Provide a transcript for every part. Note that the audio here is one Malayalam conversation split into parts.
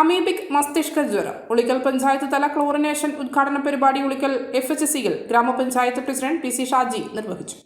അമീബിക് മസ്തിഷ്ക ജ്വരം. ഉളിക്കൽ പഞ്ചായത്ത് തല ക്ലോറിനേഷൻ ഉദ്ഘാടന പരിപാടി ഉളിക്കൽ എഫ് എച്ച് സിയിൽ ഗ്രാമപഞ്ചായത്ത് പ്രസിഡന്റ് പി സി ഷാജി നിർവഹിച്ചു.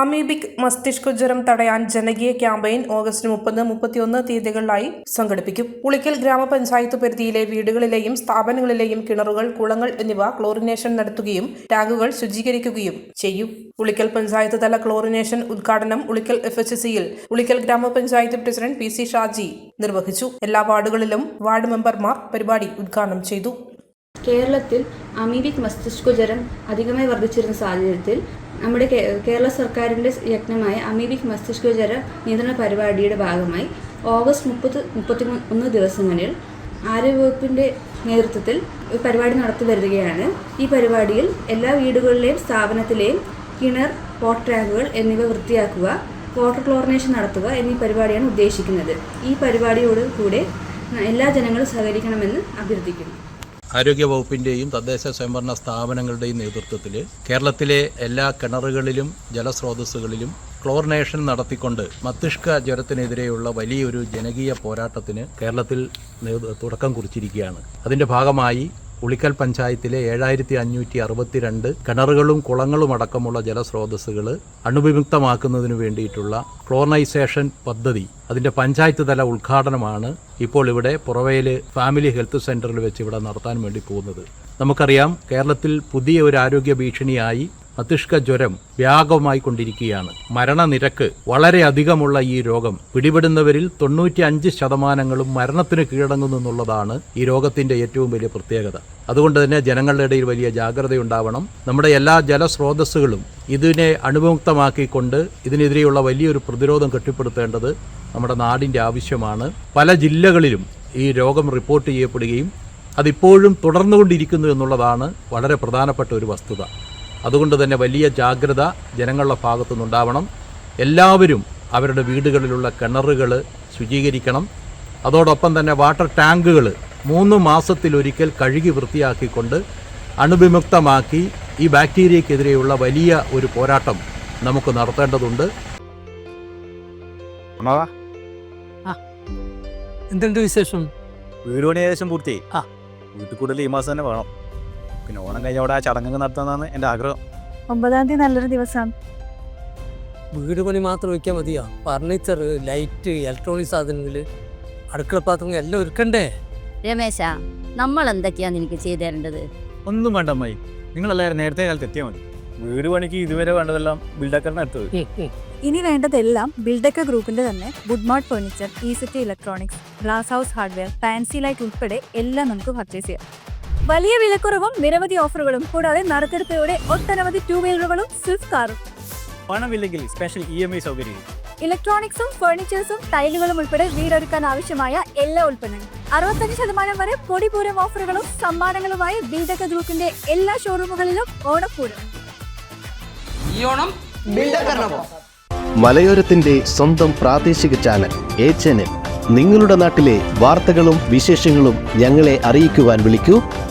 അമീബിക് മസ്തിഷ്ക ജ്വരം തടയാൻ ജനകീയ ക്യാമ്പയിൻ ഓഗസ്റ്റ് മുപ്പത് മുപ്പത്തിയൊന്ന് തീയതികളിലായി സംഘടിപ്പിക്കും. ഉളിക്കൽ ഗ്രാമപഞ്ചായത്ത് പരിധിയിലെ വീടുകളിലെയും സ്ഥാപനങ്ങളിലെയും കിണറുകൾ കുളങ്ങൾ എന്നിവ ക്ലോറിനേഷൻ നടത്തുകയും ടാങ്കുകൾ ശുചീകരിക്കുകയും ചെയ്യും. ഉളിക്കൽ പഞ്ചായത്ത് തല ക്ലോറിനേഷൻ ഉദ്ഘാടനം ഉളിക്കൽ എഫ് എച്ച് സിയിൽ ഉളിക്കൽ ഗ്രാമപഞ്ചായത്ത് പ്രസിഡന്റ് പി സി ഷാജി നിർവഹിച്ചു. എല്ലാ വാർഡുകളിലും വാർഡ് മെമ്പർമാർ പരിപാടി ഉദ്ഘാടനം ചെയ്തു. കേരളത്തിൽ അമീബിക് മസ്തിഷ്കജ്വരം അധികമായി വർദ്ധിച്ചിരുന്ന സാഹചര്യത്തിൽ നമ്മുടെ കേരള സർക്കാരിന്റെ യജ്ഞമായ അമീബിക് മസ്തിഷ്കജ്വര നിയന്ത്രണ പരിപാടിയുടെ ഭാഗമായി ഓഗസ്റ്റ് മുപ്പത് മുപ്പത്തി ഒന്ന് ദിവസങ്ങളിൽ ആരോഗ്യവകുപ്പിന്റെ നേതൃത്വത്തിൽ ഒരു പരിപാടി നടത്തി വരികയാണ്. ഈ പരിപാടിയിൽ എല്ലാ വീടുകളിലെയും സ്ഥാപനത്തിലെയും കിണർ വാട്ടർ ടാങ്കുകൾ എന്നിവ വൃത്തിയാക്കുക വാട്ടർ ക്ലോറിനേഷൻ നടത്തുക എന്നീ പരിപാടിയാണ് ഉദ്ദേശിക്കുന്നത്. ഈ പരിപാടിയോട് കൂടെ എല്ലാ ജനങ്ങളും സഹകരിക്കണമെന്ന് അഭ്യർത്ഥിക്കുന്നു. ആരോഗ്യവകുപ്പിന്റെയും തദ്ദേശ സ്വയംഭരണ സ്ഥാപനങ്ങളുടെയും നേതൃത്വത്തിൽ കേരളത്തിലെ എല്ലാ കിണറുകളിലും ജലസ്രോതസ്സുകളിലും ക്ലോറിനേഷൻ നടത്തിക്കൊണ്ട് മസ്തിഷ്ക ജ്വരത്തിനെതിരെയുള്ള വലിയൊരു ജനകീയ പോരാട്ടത്തിന് കേരളത്തിൽ തുടക്കം കുറിച്ചിരിക്കുകയാണ്. അതിന്റെ ഭാഗമായി ഉളിക്കൽ പഞ്ചായത്തിലെ ഏഴായിരത്തി അഞ്ഞൂറ്റി അറുപത്തിരണ്ട് കിണറുകളും കുളങ്ങളും അടക്കമുള്ള ജലസ്രോതസ്സുകൾ അണുവിമുക്തമാക്കുന്നതിന് വേണ്ടിയിട്ടുള്ള ക്ലോറിനൈസേഷൻ പദ്ധതി. അതിന്റെ പഞ്ചായത്ത് തല ഉദ്ഘാടനമാണ് ഇപ്പോൾ ഇവിടെ പുറവയിൽ ഫാമിലി ഹെൽത്ത് സെന്ററിൽ വെച്ച് ഇവിടെ നടത്താൻ വേണ്ടി പോകുന്നത്. നമുക്കറിയാം കേരളത്തിൽ പുതിയ ഒരു ആരോഗ്യ ഭീഷണിയായി മസ്തിഷ്ക ജ്വരം വ്യാപകമായി കൊണ്ടിരിക്കുകയാണ് മരണനിരക്ക് വളരെ അധികമുള്ള ഈ രോഗം പിടിപെടുന്നവരിൽ തൊണ്ണൂറ്റി അഞ്ച് ശതമാനങ്ങളും മരണത്തിന് കീഴടങ്ങുന്നു എന്നുള്ളതാണ് ഈ രോഗത്തിന്റെ ഏറ്റവും വലിയ പ്രത്യേകത. അതുകൊണ്ട് തന്നെ ജനങ്ങളുടെ ഇടയിൽ വലിയ ജാഗ്രതയുണ്ടാവണം. നമ്മുടെ എല്ലാ ജലസ്രോതസ്സുകളും ഇതിനെ അണുവിമുക്തമാക്കിക്കൊണ്ട് ഇതിനെതിരെയുള്ള വലിയൊരു പ്രതിരോധം കെട്ടിപ്പടുത്തേണ്ടത് നമ്മുടെ നാടിന്റെ ആവശ്യമാണ്. പല ജില്ലകളിലും ഈ രോഗം റിപ്പോർട്ട് ചെയ്യപ്പെടുകയും അതിപ്പോഴും തുടർന്നുകൊണ്ടിരിക്കുന്നു എന്നുള്ളതാണ് വളരെ പ്രധാനപ്പെട്ട ഒരു വസ്തുത. അതുകൊണ്ട് തന്നെ വലിയ ജാഗ്രത ജനങ്ങളുടെ ഭാഗത്തുനിന്നുണ്ടാവണം. എല്ലാവരും അവരുടെ വീടുകളിലുള്ള കിണറുകൾ ശുചീകരിക്കണം. അതോടൊപ്പം തന്നെ വാട്ടർ ടാങ്കുകൾ മൂന്ന് മാസത്തിലൊരിക്കൽ കഴുകി വൃത്തിയാക്കിക്കൊണ്ട് അണുവിമുക്തമാക്കി ഈ ബാക്ടീരിയക്കെതിരെയുള്ള വലിയ ഒരു പോരാട്ടം നമുക്ക് നടത്തേണ്ടതുണ്ട്. എന്തുണ്ട് വിശേഷം? വീട് പണി ഏകദേശം പൂർത്തിയായി. ആ. വീട്ടിൽ കൂടുതൽ ഈ മാസം തന്നെ വേണം. പിന്നെ ഓണം കഴിഞ്ഞ അവിടെ ആ ചടങ്ങ് നടത്തുന്നതാണ് എന്റെ ആഗ്രഹം. ഒമ്പതാം തീയതി നല്ലൊരു ദിവസമാണ്. വീട് പണി മാത്രം വയ്ക്കാൻ മതിയാ? ഫർണിച്ചർ ലൈറ്റ് ഇലക്ട്രോണിക് സാധനങ്ങൾ അടുക്കള പാത്രങ്ങൾ എല്ലാം ഒരുക്കണ്ടേ? രമേശ നമ്മൾ എന്തൊക്കെയാ നിനക്ക് ചെയ്തു തരേണ്ടത്? ഒന്നും വേണ്ട അമ്മായി. നിങ്ങളെല്ലാവരും നേരത്തെ കാലത്ത് എത്തിയാൽ മതി. വീട് പണിക്ക് ഇതുവരെ വേണ്ടതെല്ലാം ബിൽഡാക്കറിന് എടുത്തത് ഇനി വേണ്ടതെല്ലാം ബിൽഡക്ക ഗ്രൂപ്പിന്റെ തന്നെ Goodmart furniture ഈസിറ്റി city electronics glass house hardware fancy light ഉൾപ്പെടെ എല്ലാം നമുക്ക് പർച്ചേസ് ചെയ്യാം. വലിയ വിലക്കുറവും നിരവധി ഓഫറുകളും കൂടാതെ നറുക്കെടുപ്പയോടെ ഒട്ടനവധി ടൂ വീലറുകളും സ്വിഫ്റ്റ് കാറും. പണമില്ലെങ്കിൽ സ്പെഷ്യൽ ഇ എം ഐ സൗകര്യം. ഇലക്ട്രോണിക്സും ഫർണിച്ചേഴ്സും ടൈലുകളും ഉൾപ്പെടെ വീടൊരുക്കാൻ ആവശ്യമായ എല്ലാ ഉൽപ്പന്നങ്ങളും. അറുപത്തഞ്ച് ശതമാനം വരെ പൊടിപൂരം ഓഫറുകളും സമ്മാനങ്ങളുമായി ബിൽഡക്ക ഗ്രൂപ്പിന്റെ എല്ലാ ഷോറൂമുകളിലും ഓണപ്പൂരം. ഈ ഓണം മലയോരത്തിന്റെ സ്വന്തം പ്രാദേശിക ചാനൽ എ ചാനൽ നിങ്ങളുടെ നാട്ടിലെ വാർത്തകളും വിശേഷങ്ങളും ഞങ്ങളെ അറിയിക്കുവാൻ വിളിക്കൂ.